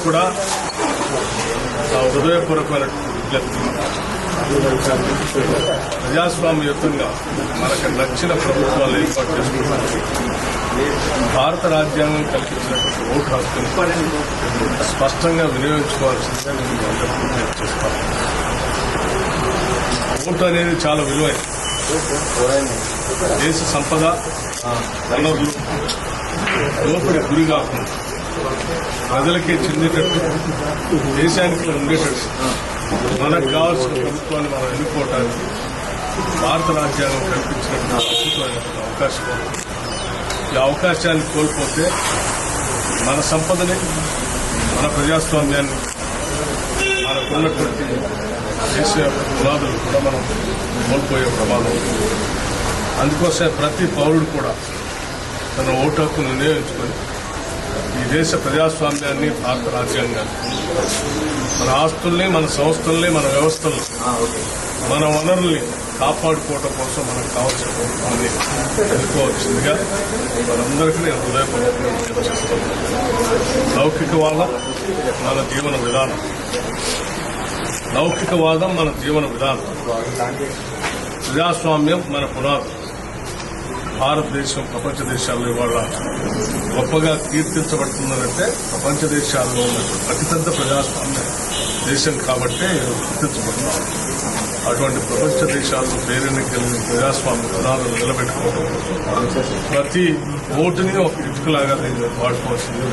కూడా హృదయపూర్వకమైన విజ్ఞప్తి ప్రజాస్వామ్యయుతంగా మనకు నచ్చిన ప్రభుత్వాలు ఏర్పాటు చేసుకుంటున్నాయి భారత రాజ్యాంగం కల్పించినటువంటి ఓటు హక్కును స్పష్టంగా వినియోగించుకోవాల్సిందిగా నేను అందరికీ చేస్తాను ఓటు అనేది చాలా విలువైనది దేశ సంపద వనరులు దోపిడి గురి కాకుండా ప్రజలకే చెందేటట్టు దేశానికి ఉండేటట్టు మనకు కావాల్సిన ప్రభుత్వాన్ని మనం ఎన్నుకోవటానికి భారత రాజ్యాంగం కల్పించిన అద్భుతమైనటువంటి అవకాశం ఈ అవకాశాన్ని కోల్పోతే మన సంపదని మన ప్రజాస్వామ్యాన్ని మనకున్నటువంటి దేశ యొక్క పునాదులు కూడా మనం కోల్పోయే ప్రమాదం అందుకోసం ప్రతి పౌరుడు కూడా తన ఓటు హక్కును వినియోగించుకొని ఈ దేశ ప్రజాస్వామ్యాన్ని భారత రాజ్యాంగాన్ని మన ఆస్తుల్ని మన సంస్థల్ని మన వ్యవస్థల్ని మన వనరుల్ని కాపాడుకోవడం కోసం మనకు కావాల్సిన ప్రభుత్వాన్ని ఎన్నుకోవాల్సిందిగా మనందరికీ నేను హృదయపూర్వకంగా చేస్తున్నాను లౌకికవాదం మన జీవన విధానం. లౌకికవాదం మన జీవన విధానం. ప్రజాస్వామ్యం మన పునాది. భారతదేశం ప్రపంచ దేశాల్లో ఇవాళ గొప్పగా కీర్తించబడుతుందంటే ప్రపంచ దేశాల్లో ఉన్నటువంటి అతిపెద్ద ప్రజాస్వామ్య దేశం కాబట్టే గుర్తించబడుతున్నాం అటువంటి ప్రపంచ దేశాల్లో పేరుని కలిగిన ప్రజాస్వామ్య పునాదులు నిలబెట్టుకోవడం ప్రతి ఓటుని ఒక ఇటుకలాగా వాడుకోవాల్సింది